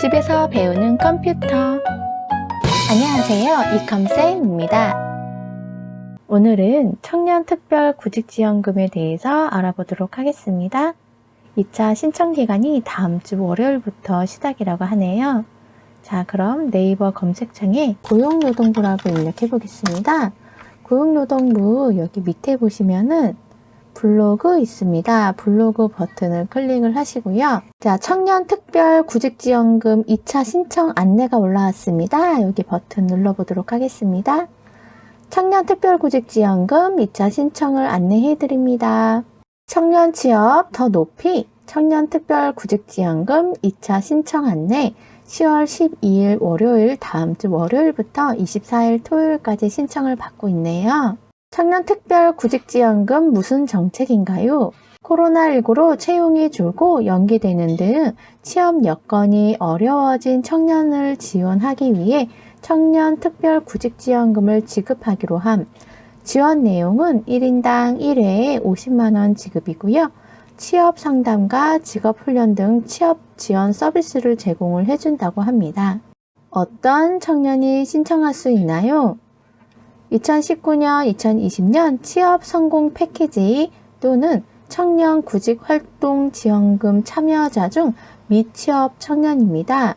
집에서 배우는 컴퓨터. 안녕하세요. 이컴쌤입니다. 오늘은 청년 특별 구직지원금에 대해서 알아보도록 하겠습니다. 2차 신청 기간이 다음 주 월요일부터 시작이라고 하네요. 자, 그럼 네이버 검색창에 고용노동부라고 입력해 보겠습니다. 고용노동부 여기 밑에 보시면은 블로그 있습니다. 블로그 버튼을 클릭을 하시고요. 자, 청년 특별 구직지원금 2차 신청 안내가 올라왔습니다. 여기 버튼 눌러보도록 하겠습니다. 청년 특별 구직지원금 2차 신청을 안내해 드립니다. 청년 취업 더 높이 청년 특별 구직지원금 2차 신청 안내 10월 12일 월요일 다음 주 월요일부터 24일 토요일까지 신청을 받고 있네요. 청년 특별 구직지원금 무슨 정책인가요? 코로나19로 채용이 줄고 연기되는 등 취업 여건이 어려워진 청년을 지원하기 위해 청년 특별 구직지원금을 지급하기로 함. 지원 내용은 1인당 1회에 50만원 지급이고요. 취업 상담과 직업 훈련 등 취업 지원 서비스를 제공을 해준다고 합니다. 어떤 청년이 신청할 수 있나요? 2019년, 2020년 취업 성공 패키지 또는 청년 구직 활동 지원금 참여자 중 미취업 청년입니다.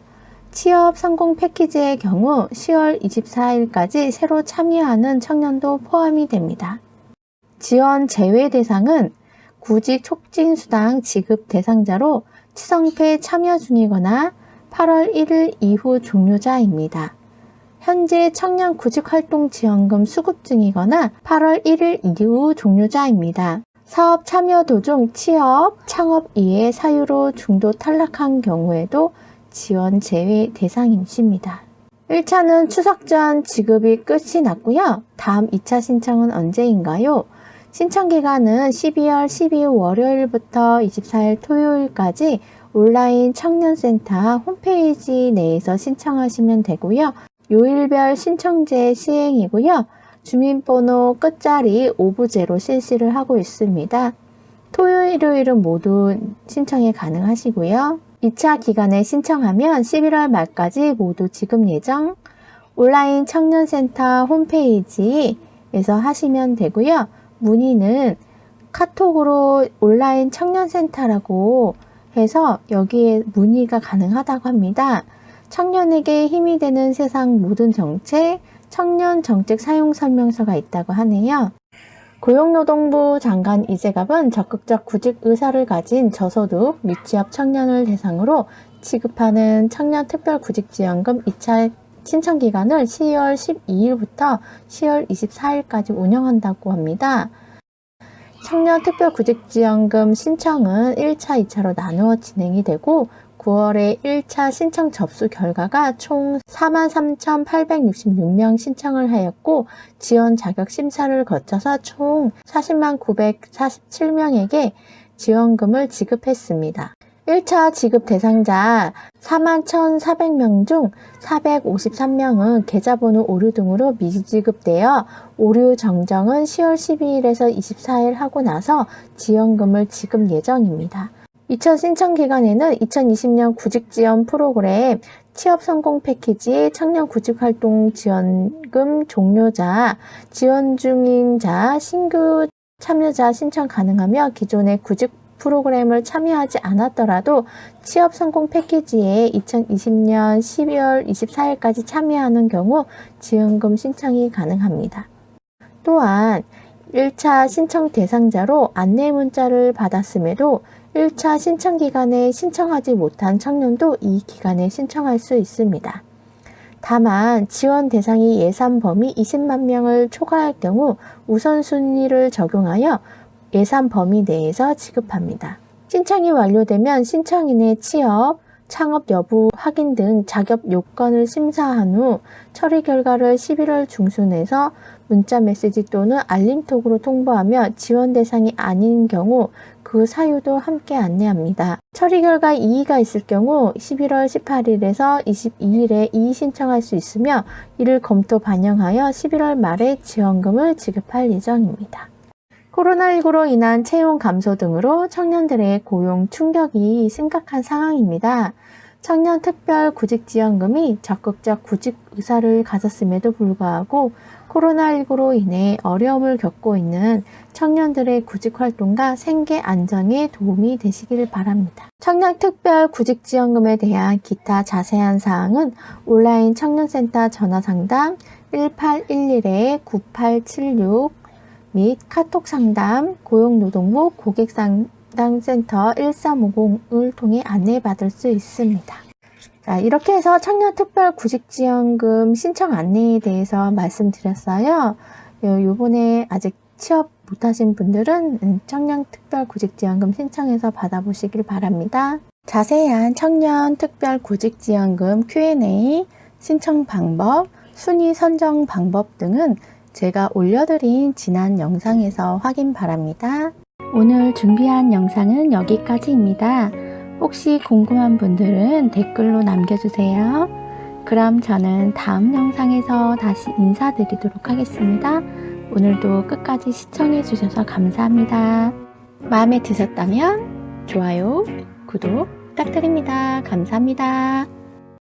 취업 성공 패키지의 경우 10월 24일까지 새로 참여하는 청년도 포함이 됩니다. 지원 제외 대상은 구직 촉진 수당 지급 대상자로 치성패 참여 중이거나 8월 1일 이후 종료자입니다. 현재 청년 구직활동 지원금 수급 중이거나 8월 1일 이후 종료자입니다. 사업 참여 도중 취업, 창업 이외 사유로 중도 탈락한 경우에도 지원 제외 대상이십니다. 1차는 추석 전 지급이 끝이 났고요. 다음 2차 신청은 언제인가요? 신청 기간은 12월 12일 월요일부터 24일 토요일까지 온라인 청년센터 홈페이지 내에서 신청하시면 되고요. 요일별 신청제 시행이고요. 주민번호 끝자리 5부제로 실시를 하고 있습니다. 토요일, 일요일은 모두 신청이 가능하시고요. 2차 기간에 신청하면 11월 말까지 모두 지급 예정. 온라인 청년센터 홈페이지에서 하시면 되고요. 문의는 카톡으로 온라인 청년센터라고 해서 여기에 문의가 가능하다고 합니다. 청년에게 힘이 되는 세상 모든 정책, 청년 정책 사용 설명서가 있다고 하네요. 고용노동부 장관 이재갑은 적극적 구직 의사를 가진 저소득 미취업 청년을 대상으로 지급하는 청년 특별 구직지원금 2차 신청 기간을 10월 12일부터 10월 24일까지 운영한다고 합니다. 청년 특별 구직지원금 신청은 1차, 2차로 나누어 진행이 되고 9월에 1차 신청 접수 결과가 총 43,866명 신청을 하였고 지원 자격 심사를 거쳐서 총 40만 947명에게 지원금을 지급했습니다. 1차 지급 대상자 41,400명 중 453명은 계좌번호 오류 등으로 미지급되어 오류 정정은 10월 12일에서 24일 하고 나서 지원금을 지급 예정입니다. 2차 신청 기간에는 2020년 구직 지원 프로그램 취업 성공 패키지 청년 구직 활동 지원금 종료자, 지원 중인 자, 신규 참여자 신청 가능하며 기존의 구직 프로그램을 참여하지 않았더라도 취업 성공 패키지에 2020년 12월 24일까지 참여하는 경우 지원금 신청이 가능합니다. 또한 1차 신청 대상자로 안내 문자를 받았음에도 1차 신청 기간에 신청하지 못한 청년도 이 기간에 신청할 수 있습니다. 다만 지원 대상이 예산 범위 20만 명을 초과할 경우 우선순위를 적용하여 예산 범위 내에서 지급합니다. 신청이 완료되면 신청인의 취업, 창업 여부 확인 등 자격 요건을 심사한 후 처리 결과를 11월 중순에서 문자 메시지 또는 알림톡으로 통보하며 지원 대상이 아닌 경우 그 사유도 함께 안내합니다. 처리 결과 이의가 있을 경우 11월 18일에서 22일에 이의 신청할 수 있으며 이를 검토 반영하여 11월 말에 지원금을 지급할 예정입니다. 코로나19로 인한 채용 감소 등으로 청년들의 고용 충격이 심각한 상황입니다. 청년 특별 구직지원금이 적극적 구직 의사를 가졌음에도 불구하고 코로나19로 인해 어려움을 겪고 있는 청년들의 구직 활동과 생계 안정에 도움이 되시길 바랍니다. 청년 특별 구직 지원금에 대한 기타 자세한 사항은 온라인 청년센터 전화 상담 1811-9876 및 카톡 상담 고용노동부 고객상담센터 1350을 통해 안내받을 수 있습니다. 자, 이렇게 해서 청년 특별 구직지원금 신청 안내에 대해서 말씀드렸어요. 요- 요번에 아직 취업 못하신 분들은 음, 청년 특별 구직지원금 신청해서 받아보시길 바랍니다. 자세한 청년 특별 구직지원금 Q&A, 신청 방법, 순위 선정 방법 등은 제가 올려드린 지난 영상에서 확인 바랍니다. 오늘 준비한 영상은 여기까지입니다. 혹시 궁금한 분들은 댓글로 남겨주세요. 그럼 저는 다음 영상에서 다시 인사드리도록 하겠습니다. 오늘도 끝까지 시청해주셔서 감사합니다. 마음에 드셨다면 좋아요, 구독 부탁드립니다. 감사합니다.